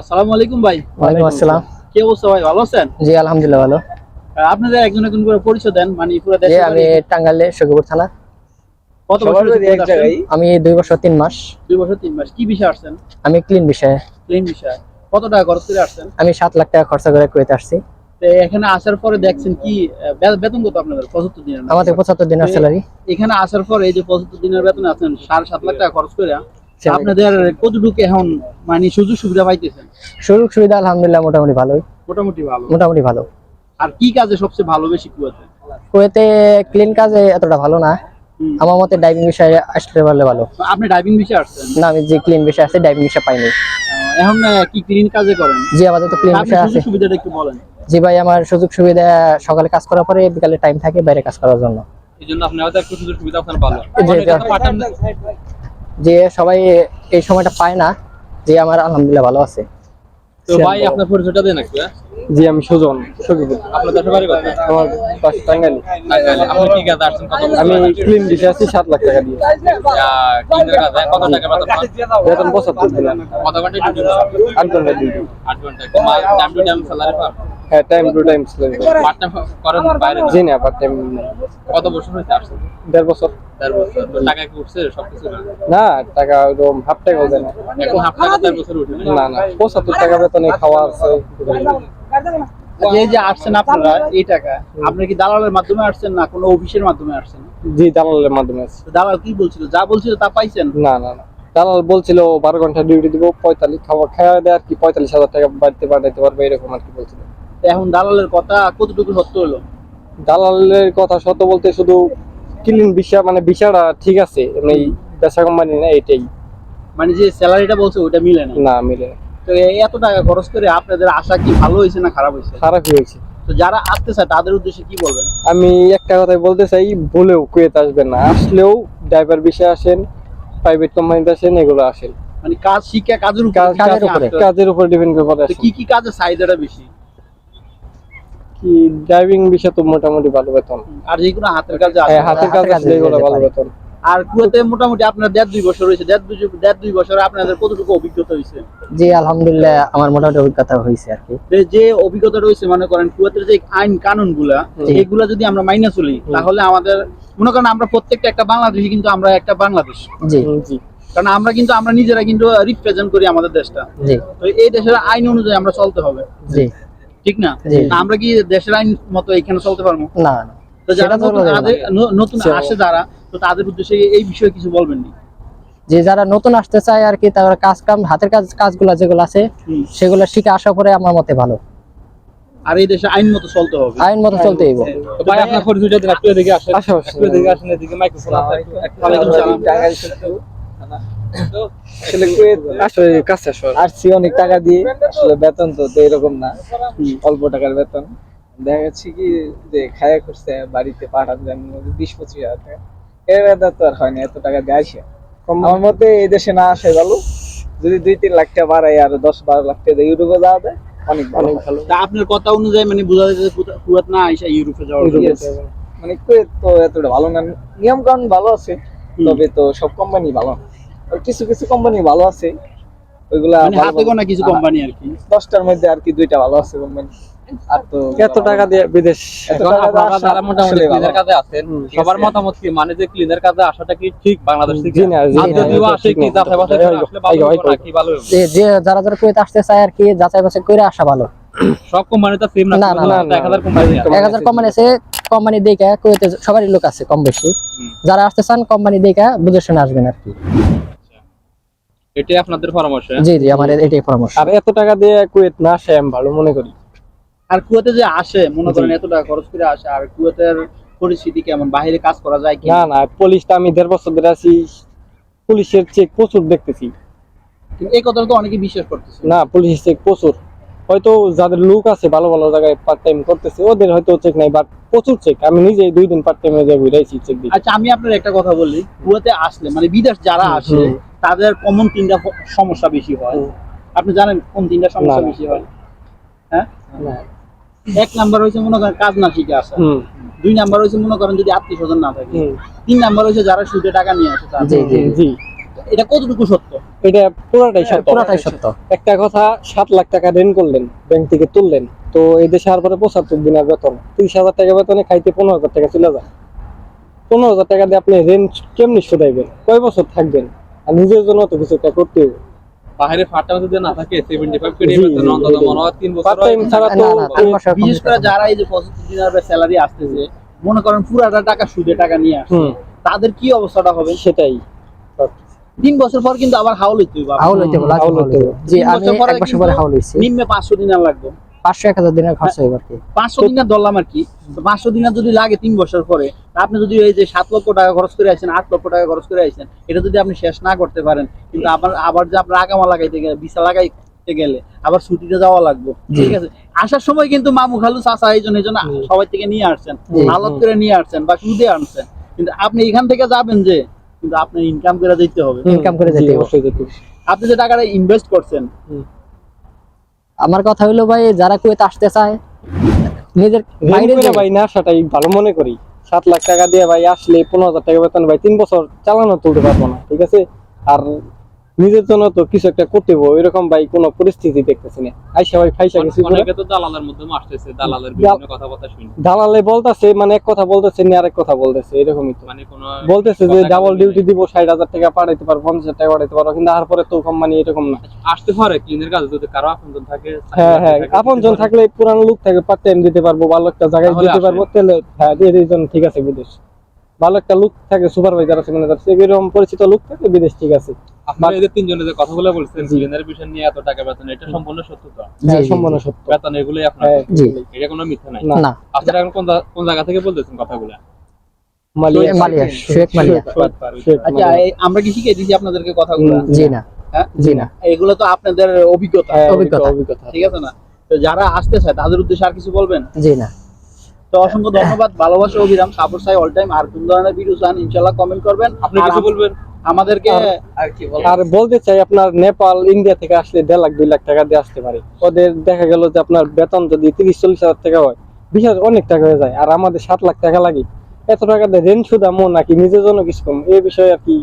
আসসালামু আলাইকুম ভাই। ওয়ালাইকুম আসসালাম। কি অবস্থা ভাই ভালো আছেন? জি আলহামদুলিল্লাহ ভালো। আপনাদের একজন একজন করে পরিচয় দেন মানে পুরো দেশে আমি টাঙ্গাইলে সখীপুর থানা। কত বছর ধরে এক জায়গায়। আমি দুই বছর তিন মাস। দুই বছর তিন মাস। কি বিষয়ে আসছেন? আমি ক্লিন বিষয়ে। বিষয়। কত টাকা খরচ করে আসছেন? আমি সাত লাখ টাকা খরচা করে কুয়েতে আসছি। তো এখানে আসার পরে দেখছেন কি বেতন কত আপনাদের? পঁচাত্তর দিনের আমাদের পঁচাত্তর দিনের স্যালারি এখানে আসার পরে এই যে পঁচাত্তর দিনের বেতন আছেন সাড়ে সাত লাখ টাকা খরচ করে। আপনাদের কতটুকু এখন মানে সুযোগ সুবিধা পাইতেছেন? সুযোগ সুবিধা আলহামদুলিল্লাহ মোটামুটি ভালোই। মোটামুটি ভালো। মোটামুটি ভালো। আর কি কাজে সবচেয়ে ভালো বেশি কুয়াতে? কুয়েতে ক্লিন কাজে এতটা ভালো না। আমার মতে ডাইভিং বিষয়ে আসতে পারলে ভালো। আপনি ড্রাইভিং বিষয়ে আসছেন? না আমি যে ক্লিন বিষয় আছে ডাইভিং বিষয় পাইনি। এখন কি ক্লিন কাজে করেন? জি আপাতত ক্লিন বিষয় আছে। সুবিধাটা একটু বলেন। জি ভাই আমার সুযোগ সুবিধা সকালে কাজ করার পরে বিকালে টাইম থাকে বাইরে কাজ করার জন্য। এই জন্য আপনি হয়তো একটু সুযোগ সুবিধা আপনার ভালো। যে সবাই এই সময়টা পায় না যে আমার আলহামদুলিল্লাহ ভালো আছে। তো ভাই আপনার পরিচয়টা দেন একটু হ্যাঁ? জি আমি সুজন সখীপুর। আপনার দেশের বাড়ি কোথায়? আমার পাশে টাঙ্গাইল। টাঙ্গাইলে। আপনি কি কাজে আসছেন? কত আমি ক্লিন দিতে আছি সাত লাখ টাকা দিয়ে। ক্লিনের কাজে কত টাকা বেতন বেতন কত ঘণ্টা ডিউটি আট ঘণ্টা ডিউটি আট ঘণ্টা। টাইম টু টাইম স্যালারি পান? হ্যাঁ time to time part time করেন বাইরে? জি না পার টাইম কত বছর হয়েছে আসছেন? দেড় বছর। দেড় বছর। টাকা কি উঠছে? সবকিছু না? টাকা ওরকম হাফ টাকা না। এখন হাফ টাকা দেড় বছর উঠে না না পঁচাত্তর টাকা বেতনে খাওয়া আছে। যে যে আসছেন আপনারা এই টাকা আপনি কি দালালের মাধ্যমে আসছেন না কোনো অফিসের মাধ্যমে আসছেন? জি দালালের মাধ্যমে আছে দালাল কি বলছিল? যা বলছিল তা পাইছেন? না না না। দালাল বলছিল বারো ঘণ্টা ডিউটি দিব পঁয়তাল্লিশ খাওয়া খাওয়া দেয় আর কি পঁয়তাল্লিশ হাজার টাকা বাড়িতে পাঠাইতে পারবে এরকম আর কি বলছিল। এখন দালালের কথা কতটুকু সত্য হলো? দালালের কথা সত্য বলতে শুধু ক্লিন ভিসা মানে ভিসাটা ঠিক আছে এই বেচা কোম্পানি না এটাই। মানে যে স্যালারিটা বলছে ওটা মিলে না? না মিলে না। তো এত টাকা খরচ করে আপনাদের আশা কি ভালো হয়েছে না খারাপ হয়েছে? খারাপ হয়েছে। তো যারা আসতে চায় তাদের উদ্দেশ্যে কি বলবেন? আমি একটা কথাই বলতে চাই ভুলেও কুয়েত আসবেন না। আসলেও ড্রাইভার বিষয়ে আসেন প্রাইভেট কোম্পানিতে আসেন এগুলো আসেন। মানে কাজ শিক্ষা কাজের উপর কাজের উপরে। কাজের উপর ডিপেন্ড করে আসেন। কি কি কাজের চাহিদাটা বেশি? কি ড্রাইভিং বিষয় তো মোটামুটি ভালো বেতন। আর যেগুলো হাতের কাজে আছে। হ্যাঁ হাতের কাজ হাতের কাজ এগুলো ভালো বেতন। আর কুয়েতে মোটামুটি আপনার দেড় দুই বছর হয়েছে দেড় দুই দেড় দুই বছরে আপনাদের কতটুকু অভিজ্ঞতা হয়েছে? জি আলহামদুলিল্লাহ আমার মোটামুটি অভিজ্ঞতা হয়েছে আর কি। যে অভিজ্ঞতা রয়েছে মনে করেন কুয়েতের যে আইন কানুনগুলা এগুলা যদি আমরা মাইনে চলি তাহলে আমাদের মনে করেন আমরা প্রত্যেকটা একটা বাংলাদেশি কিন্তু আমরা একটা বাংলাদেশ। জি। জি। কারণ আমরা কিন্তু আমরা নিজেরা কিন্তু রিপ্রেজেন্ট করি আমাদের দেশটা। তো এই দেশের আইন অনুযায়ী আমরা চলতে হবে। জি। ঠিক না? আমরা কি দেশের আইন মতো এখানে চলতে পারব? না না। তো যারা নতুন। আসে যারা তো তাদের উদ্দেশ্যে এই বিষয়ে কিছু বলবেন নি যে যারা নতুন আসতে চায় আর কি তারা কাজ কাম হাতের কাজ কাজগুলো যেগুলো আছে। সেগুলো শিখে আসা পরে আমার মতে ভালো। আর এই দেশে আইন মতো চলতে হবে। আইন মতো চলতে হইব। ভাই আপনার পরিচয়টা দেন একটু এদিকে আসেন। এদিকে আসেন এদিকে মাইক্রোফোন আছে। ওয়ালাইকুম সালাম। আসলে কাছে অনেক টাকা দিয়ে। আসলে বেতন তো তো এরকম না। অল্প টাকার বেতন। দেখা যাচ্ছে কি যে খায়া করছে বাড়িতে পাঠান যেমন বিশ পঁচিশ হাজার টাকা। এর তো আর হয় না এত টাকা দিয়ে আসে আমার মতে এই দেশে না আসে ভালো। যদি দুই তিন লাখ টাকা বাড়ায় আর দশ বারো লাখ টাকা ইউরোপে যাওয়া যায় অনেক ভালো। ভালো। তা আপনার কথা অনুযায়ী মানে বোঝা যাচ্ছে যে কুয়েত- না আইসা ইউরোপে। Yes. মানে কুয়েত তো এতটা ভালো না। নিয়ম কানুন ভালো আছে তবে তো সব কোম্পানি ভালো। কিছু কিছু কোম্পানি ভালো আছে ওইগুলা মানে হাতে গোনা কিছু কোম্পানি আর কি। দশটার মধ্যে আর কি দুইটা ভালো আছে কোম্পানি এত টাকা দিয়ে বিদেশ এত এখন টাকা দিয়ে আপনারা মোটামুটি ক্লিনের কাজে আছেন সবার মতামত কি মানে যে ক্লিনের কাজে আসাটা কি ঠিক বাংলাদেশ থেকে? জি না, জি আর না, যদিও আসে কি যাচাই বাছাই আসলে ভালো আইগো, হবে আইগো, না কি ভালো যে যে যারা যারা কুয়েত আসতে চায় আর কি যাচাই বাছাই করে আসা ভালো। সব কোম্পানি তো সেম না না, না, না, এক হাজার কোম্পানি আছে। এক হাজার কোম্পানি আছে কোম্পানি দেখে কুয়েতে সবারই লোক আছে কম বেশি। যারা আসতে চান কোম্পানি দেখে বুঝে শুনে আসবেন আর কি। এটাই আপনাদের পরামর্শ হ্যাঁ? জি জি আমার এটাই পরামর্শ। আর এত টাকা দিয়ে কুয়েত না আসে আমি ভালো মনে করি। আর কুয়েতে যে আসে মনে করেন এত টাকা খরচ করে আসে আর কুয়েতের পরিস্থিতি কেমন? বাইরে কাজ করা যায় কি? না না পুলিশটা আমি দেড় বছর ধরে আছি পুলিশের চেক প্রচুর দেখতেছি। কিন্তু এই কথাটা তো অনেকে বিশ্বাস করতেছে। না পুলিশের চেক প্রচুর। হয়তো যাদের লোক আছে ভালো ভালো জায়গায় পার্ট টাইম করতেছে ওদের হয়তো চেক নাই বাট প্রচুর চেক আমি নিজে দুই দিন পার্ট টাইমে যাই ঘুরাইছি চেক দিই আচ্ছা আমি আপনার একটা কথা বলি। কুয়েতে আসলে মানে বিদেশ যারা আসে তাদের কমন তিনটা সমস্যা বেশি হয়। আপনি জানেন কোন তিনটা সমস্যা বেশি হয়? হ্যাঁ? এক নাম্বার হয়েছে মনে করেন কাজ না শিখে আসা দুই নাম্বার হয়েছে মনে করেন যদি আত্মীয় স্বজন না থাকে। তিন নাম্বার হয়েছে যারা সুদে টাকা নিয়ে আসে জি এটা কতটুকু সত্য? এটা পুরোটাই সত্য। পুরোটাই সত্য। একটা কথা সাত লাখ টাকা ঋণ করলেন ব্যাংক থেকে তুললেন। তো এই দেশে আর পরে পঁচাত্তর দিনের বেতন। তিরিশ হাজার টাকা বেতনে খাইতে পনেরো হাজার টাকা চলে যায়। পনেরো হাজার টাকা দিয়ে আপনি ঋণ কেমনি শোধাইবেন? কয় বছর থাকবেন? আর নিজের জন্য তো কিছু একটা করতে হবে। বাইরে ফাটা যদি না থাকে সেভেন্টি ফাইভ কেটে বেতন অন্তত মনে হয় তিন বছর। ছাড়া তো বিশেষ করে যারা এই যে পঁচাত্তর দিনের স্যালারি আসতেছে মনে করেন পুরাটা টাকা সুদে টাকা নিয়ে আসে তাদের কি অবস্থাটা হবে? সেটাই। তিন বছর পর কিন্তু আবার হাউল হইতে হবে, হাউল হইতে হবে। জি আমি এক বছর পরে হাউল হইছি। নিম্নে পাঁচশো দিনার লাগবে। পাঁচশো এক হাজার দিনের খরচ হইব আর কি? পাঁচশো দিনার ধরলাম আর কি। পাঁচশো দিনার যদি লাগে তিন বছর পরে আপনি যদি এই যে সাত লক্ষ টাকা খরচ করে আসেন আট লক্ষ টাকা খরচ করে আসেন এটা যদি আপনি শেষ না করতে পারেন কিন্তু আবার আবার যে আপনার আগামা লাগাইতে গেলে বিছা লাগাইতে গেলে আবার ছুটিতে যাওয়া লাগবে ঠিক আছে? আসার সময় কিন্তু মামু খালু চাচা এই জন্য সবাই থেকে নিয়ে আসছেন। হালত করে নিয়ে আসছেন বা সুদে আনছেন। কিন্তু আপনি এখান থেকে যাবেন যে কিন্তু আপনি ইনকাম করে দিতে হবে। Income করে যেতে যেতে হবে। আপনি যে টাকাটা ইনভেস্ট করছেন আমার কথা হলো ভাই যারা কুয়েত আসতে চায় নিজের বাইরে ভাই না আসাটাই ভালো মনে করি। সাত লাখ টাকা দিয়ে ভাই আসলে পনেরো হাজার টাকা বেতন ভাই তিন বছর চালানো তুলতে পারব না ঠিক আছে? আর নিজের জন্য তো কিছু একটা করতে হবে এরকম ভাই কোনো পরিস্থিতি দেখতেছি না। আইসা ভাই ফাইসা গেছি অনেকে তো দালালের মধ্যে আসতেছে দালালের বিভিন্ন কথাবার্তা শুনি। দালালে বলতেছে মানে এক কথা বলতেছে নিয়ে আরেক কথা বলতেছে এরকমই তো। মানে কোনো বলতেছে যে ডাবল ডিউটি দিব ষাট হাজার টাকা পাঠাইতে পারব পঞ্চাশ হাজার টাকা পাঠাইতে পারব কিন্তু তারপরে তো কোম্পানি এরকম না। আসতে পারে ক্লিনের কাজে যদি কারও আপনজন থাকে হ্যাঁ হ্যাঁ থাকে, আপন জন দিতে পারে। থাকলে পুরানো লোক থাকে পার্ট টাইম দিতে পারব ভালো একটা জায়গায় তাহলে দিতে পারব তাহলে হ্যাঁ দিয়ে দিয়ে জন ঠিক আছে বিদেশ। ভালো একটা লুক থাকে সুপারভাইজার আছে ম্যানেজার আছে এরকম পরিচিত লুক থাকে বিদেশ ঠিক আছে। আপনারা এই যে তিনজনে যে কথাগুলো বলছেন ক্লিনের বিষয় নিয়ে এত টাকা বেতন এটা সম্পূর্ণ সত্য তো? হ্যাঁ সম্পূর্ণ সত্য। বেতন এগুলোই আপনার হ্যাঁ এটা কোনো মিথ্যা নাই। না। আপনারা এখন কোন জায়গা থেকে বলতেছেন কথাগুলো? আচ্ছা আমরা কি শিখে দিয়েছি আপনাদেরকে কথাগুলো? জি না। হ্যাঁ? জি না। এগুলো তো আপনাদের অভিজ্ঞতা। হ্যাঁ, অভিজ্ঞতা। অভিজ্ঞতা। ঠিক আছে না? তো যারা আসতে চায় তাদের উদ্দেশ্যে আর কিছু বলবেন? জি না। তো অসংখ্য ধন্যবাদ ভালোবাসা অবিরাম সাপোর্ট চাই অল টাইম আর কোন ধরনের ভিডিও চান ইনশাল্লাহ কমেন্ট করবেন। আপনি কিছু বলবেন? আমাদেরকে আর কি বলব আর বলতে চাই আপনার নেপাল ইন্ডিয়া থেকে আসলে দেড় লাখ দুই লাখ টাকা দিয়ে আসতে পারে। ওদের দেখা গেল যে আপনার বেতন যদি তিরিশ চল্লিশ হাজার টাকা হয় বিশ অনেক টাকা হয়ে যায়। আর আমাদের সাত লাখ টাকা লাগে। এত টাকা দিয়ে রেন্ট শুধু মন নাকি নিজের জন্য কিছু কম? এই বিষয়ে আর কি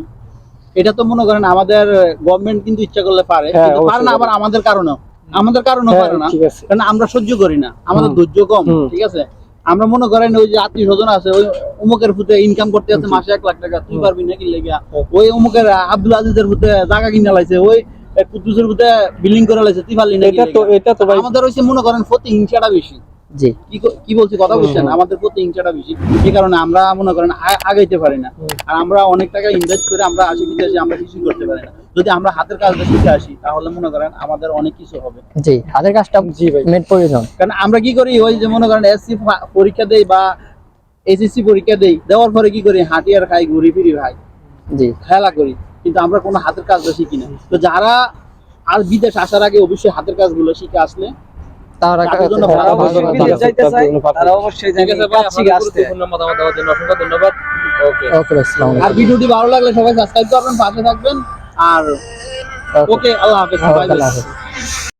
এটা তো মনে করেন আমাদের গভর্নমেন্ট কিন্তু ইচ্ছা করলে পারে হ্যাঁ, কিন্তু পারে না আবার আমাদের কারণেও। আমাদের কারণেও হ্যাঁ, পারে না। ঠিক আছে। কারণ আমরা সহ্য করি না। আমাদের। ধৈর্য কম ঠিক আছে? আমরা মনে করেন ওই যে আত্মীয় স্বজন আছে ওই অমুকের ফুটে ইনকাম করতে আছে মাসে এক লাখ টাকা তুই পারবি নাকি লেগা? হুম। ওই অমুকের আব্দুল আজিজের ফুটে জায়গা কিনে লাইছে ওই কুদ্দুসের ফুটে বিল্ডিং করে লাইছে তুই পারলি নাকি এটা তো এটা তো ভাই আমাদের হইছে মনে করেন ফতি হিংসাটা বেশি। জি। কি বলছি কথা আমাদের প্রতি হিংসাটা বেশি। এই কারণে আমরা মনে করেন আগাইতে পারি না। আর আমরা অনেক টাকা ইনভেস্ট করে আমরা আসি বিদেশে আমরা কিছুই করতে পারি না। যদি আমরা হাতের কাজটা শিখে আসি তাহলে মনে করেন আমাদের অনেক কিছু হবে। জি হাতের কাজটা জি ভাই। প্রয়োজন। কারণ আমরা কি করি ওই যে মনে করেন এসসি পরীক্ষা দেই বা এসএসসি পরীক্ষা দেই দেওয়ার পরে কি করি হাঁটি আর খাই ঘুরি ফিরি ভাই জি। খেলা করি কিন্তু আমরা কোনো হাতের কাজটা শিখি না। তো যারা আর বিদেশ আসার আগে অবশ্যই হাতের কাজগুলো শিখে আসলে তারা হ্যাঁ, তারা অবশ্যই মতামত দেওয়ার জন্য অসংখ্য ধন্যবাদ। ওকে। ওকে আসসালামু আর ভিডিওটি ভালো লাগলে সবাই সাবস্ক্রাইব করবেন পাশে থাকবেন আর ওকে। আল্লাহ হাফেজ ওকে, বাই বাই আল্লাহ হাফেজ।